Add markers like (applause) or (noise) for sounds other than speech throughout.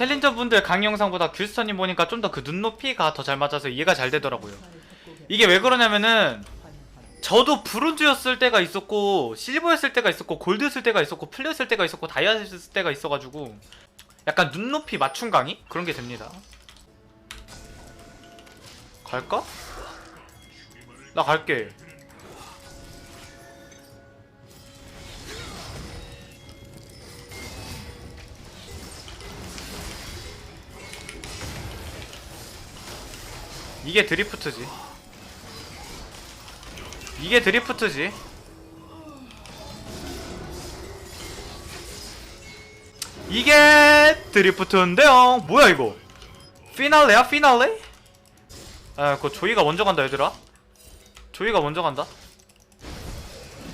챌린저 분들 강의 영상보다 귤스터님 보니까 좀 더 그 눈높이가 더 잘 맞아서 이해가 잘 되더라고요. 이게 왜 그러냐면은 저도 브론즈였을 때가 있었고 실버였을 때가 있었고 골드였을 때가 있었고 플레였을 때가 있었고 다이아였을 때가 있어가지고 약간 눈높이 맞춤 강의 그런 게 됩니다. 갈까? 나 갈게. 이게 드리프트지. 이게 드리프트지. 이게 드리프트인데요. 뭐야 이거? 피날레야 피날레? 아, 그거 조이가 먼저 간다 얘들아. 조이가 먼저 간다.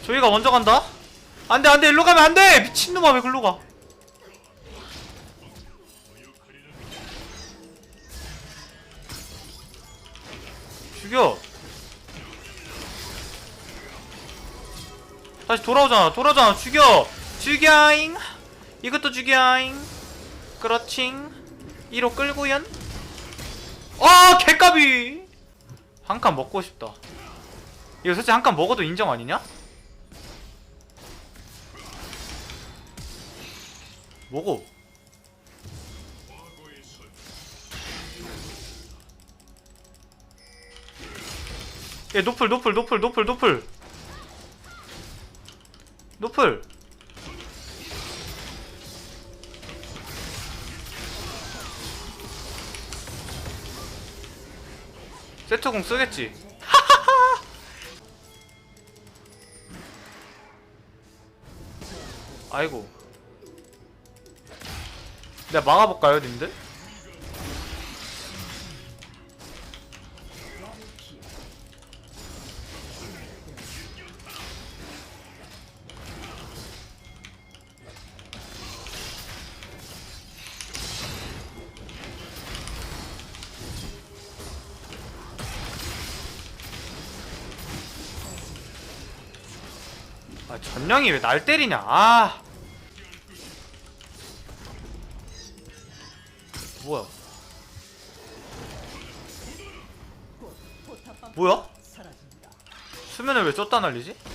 조이가 먼저 간다. 안돼 안돼 일로 가면 안돼 미친놈아 왜 글로 가? 죽여. 다시 돌아오잖아 돌아오잖아. 죽여. 죽여잉. 이것도 죽여잉. 그렇칭. 1호 끌고연. 아 개까비. 한 칸 먹고 싶다. 이거 솔직히 한 칸 먹어도 인정 아니냐? 먹어 얘 노플 노플 노플 노플 노플. 노플. 세트공 쓰겠지. (laughs) 아이고. 내가 막아볼까요 님들? 아 전령이 왜 날 때리냐 아 뭐야 뭐야? 수면을 왜 쫓다 날리지? (laughs)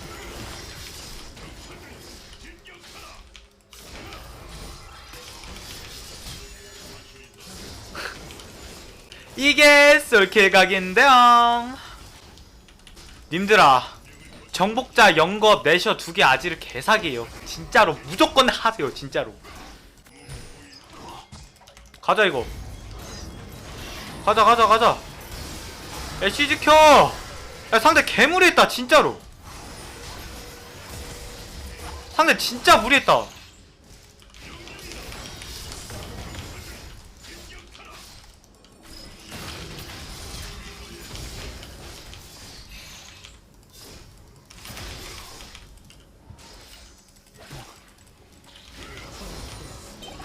이게 솔킬각인데요 님들아 정복자 영겁 내셔 두 개 아지를 개사기예요. 진짜로 무조건 하세요 진짜로. 가자 이거. 가자 가자 가자. 애쉬 지켜! 야 상대 개무리했다 진짜로. 상대 진짜 무리했다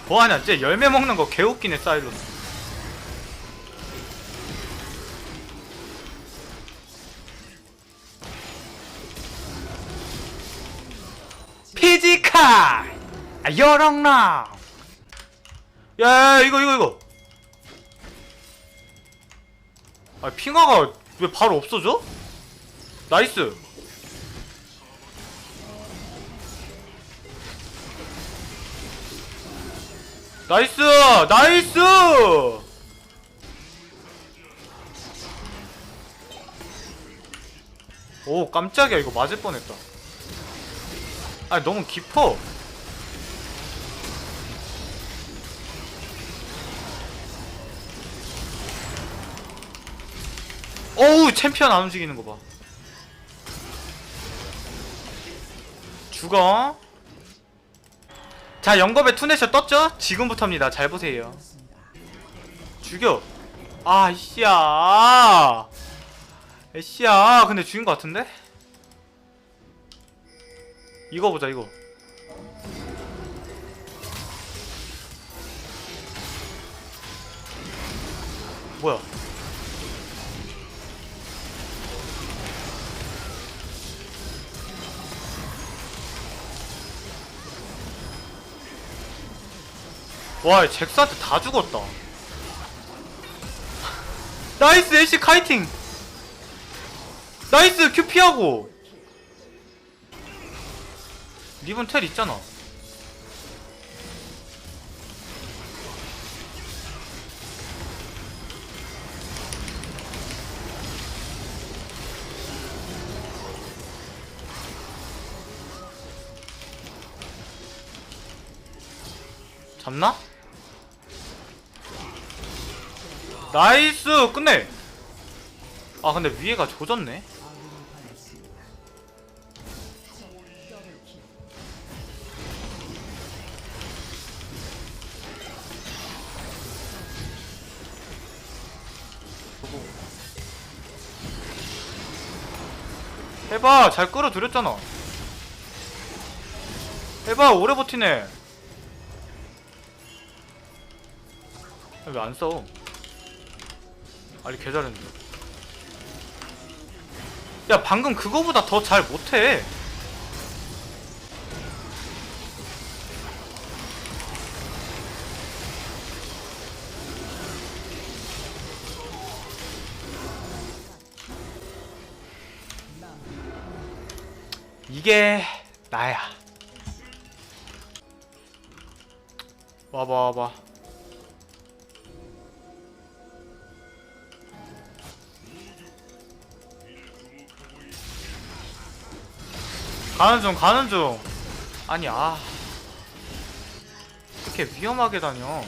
뭐하냐? 쟤 열매 먹는 거 개웃기네 사일로스 피지컬 아, 여랑랑 야 이거 이거 이거. 아 핑화가 왜 바로 없어져? 나이스 나이스! 나이스! 오 깜짝이야. 이거 맞을 뻔했다. 아 너무 깊어. 어우 챔피언 안 움직이는 거봐. 죽어 자 영겁의 투네셔 떴죠? 지금부터입니다. 잘 보세요. 죽여. 아 이씨야. 에씨야. 근데 죽인 것 같은데? 이거 보자 이거. 뭐야 와 잭스한테 다 죽었다. 나이스 애쉬 카이팅! 나이스 큐 피하고! 리본 텔 있잖아. 잡나? 나이스! 끝내! 아 근데 위에가 조졌네? 해봐 잘 끌어들였잖아. 해봐 오래 버티네. 왜안 써? 아니 개 잘했는데 야 방금 그거보다 더 잘 못해. 이게 나야. 와봐 와봐 가는 중 가는 중. 아니 아 이렇게 위험하게 다녀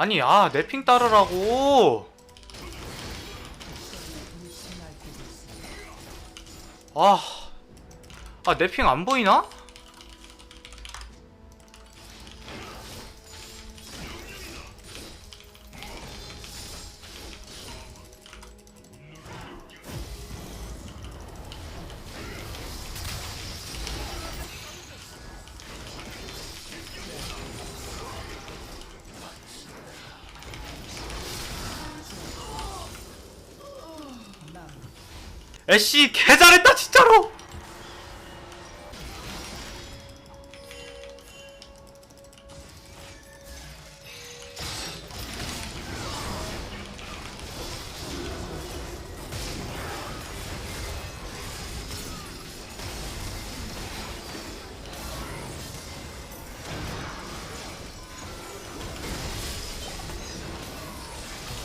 아니 아 내핑 따르라고 아, 아, 내 핑 안 보이나? 애쉬 개 잘했다 진짜로.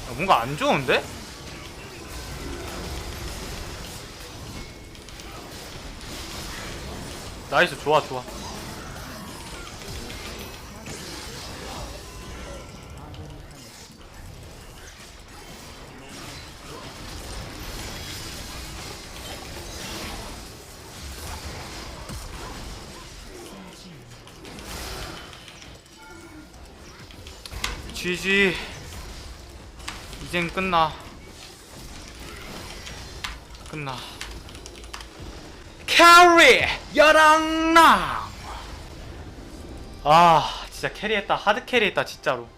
야, 뭔가 안 좋은데? 나이스 좋아 좋아. GG 이젠 끝나. 끝나 캐리 열랑랑 아 진짜 캐리했다. 하드 캐리했다 진짜로